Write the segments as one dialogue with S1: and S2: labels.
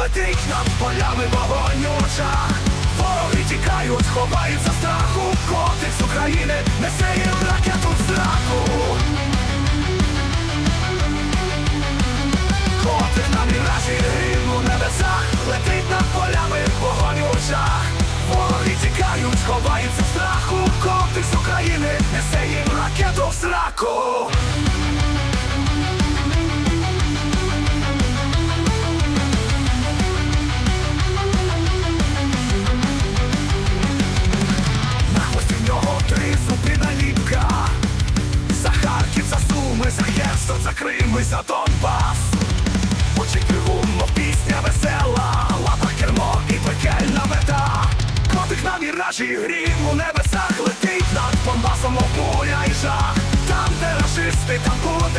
S1: летить над полями вогонь у очах. Вороги тікають, ховають за страху. Котик з України несе їм ракету в зраку. Котик на міражі грім у небесах Летить над полями вогонь у очах. Вороги тікають, ховаються в страху. Котик з України несе їм ракету в зраку Крим і за Донбас. Очі криву, мов пісня весела Лапа кермо і пекельна мета. Котих на міражі, грім у небесах Летить над Донбасом, буря і жах. Там, де рашисти, там буде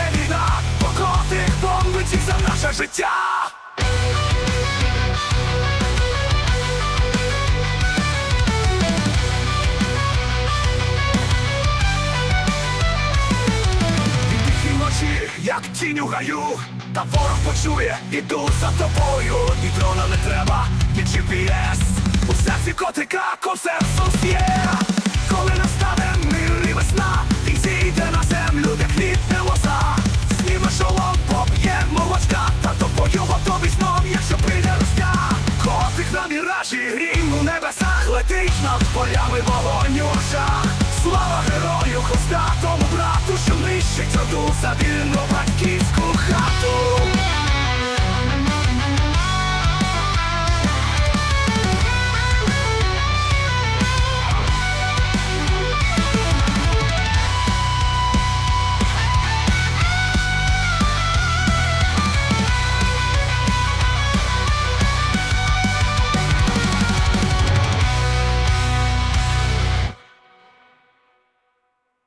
S1: тінь у гаю, та ворог почує, іду за тобою, і дрона не треба, від GPS У серці котика консенсус є, коли настане милі, весна, і зійде на землю, де квітне лоза, Сніме шолом, поп'є молочка, та тобою готовий знов, якщо прийде русня. Котик на міражі, грім у небесах летить над полями вогонь жах